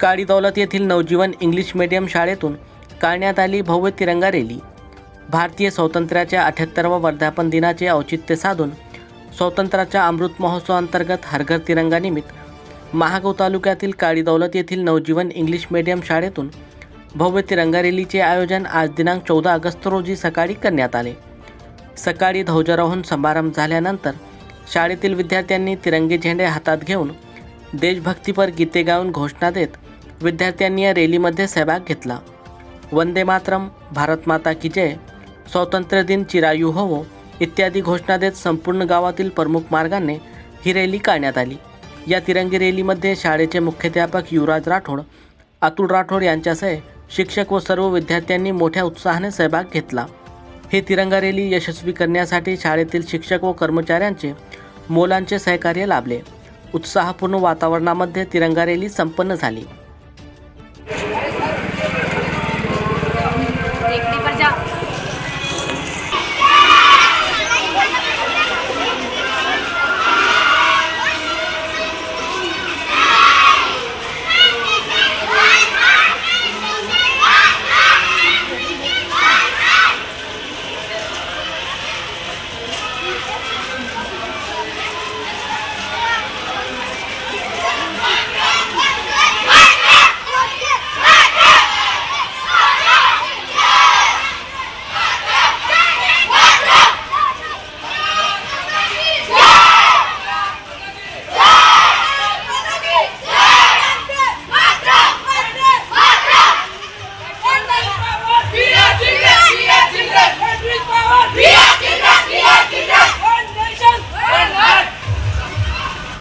काळी दौलत येथील नवजीवन English medium शाळेतून काढण्यात आली भव्य तिरंगा रॅली. भारतीय स्वातंत्र्याच्या अठ्याहत्तरवा वर्धापन दिनाचे औचित्य साधून स्वातंत्र्याच्या अमृत महोत्सवाअंतर्गत हरघर तिरंगा निमित्त महागाव तालुक्यातील काळी दौलत येथील नवजीवन इंग्लिश मीडियम शाळेतून भव्य तिरंगा रॅलीचे आयोजन आज दिनांक चौदा ऑगस्ट रोजी सकाळी करण्यात आले. सकाळी ध्वजारोहण समारंभ झाल्यानंतर शाळेतील विद्यार्थ्यांनी तिरंगी झेंडे हातात घेऊन देशभक्तीपर गीते गाऊन घोषणा देत विद्यार्थ्यांनी या रॅलीमध्ये सहभाग घेतला. वंदे मातरम भारत माता की जय स्वातंत्र्य दिन चिरायू होवो इत्यादी घोषणा देत संपूर्ण गावातील प्रमुख मार्गाने ही रॅली काढण्यात आली. या तिरंगी रॅलीमध्ये शाळेचे मुख्याध्यापक युवराज राठोड अतुल राठोड यांच्यासह शिक्षक व सर्व विद्यार्थ्यांनी मोठ्या उत्साहाने सहभाग घेतला. हे तिरंगा रॅली यशस्वी करण्यासाठी शाळेतील शिक्षक व कर्मचाऱ्यांचे मोलांचे सहकार्य लाभले. उत्साहपूर्ण वातावरणामध्ये तिरंगा रॅली संपन्न झाली.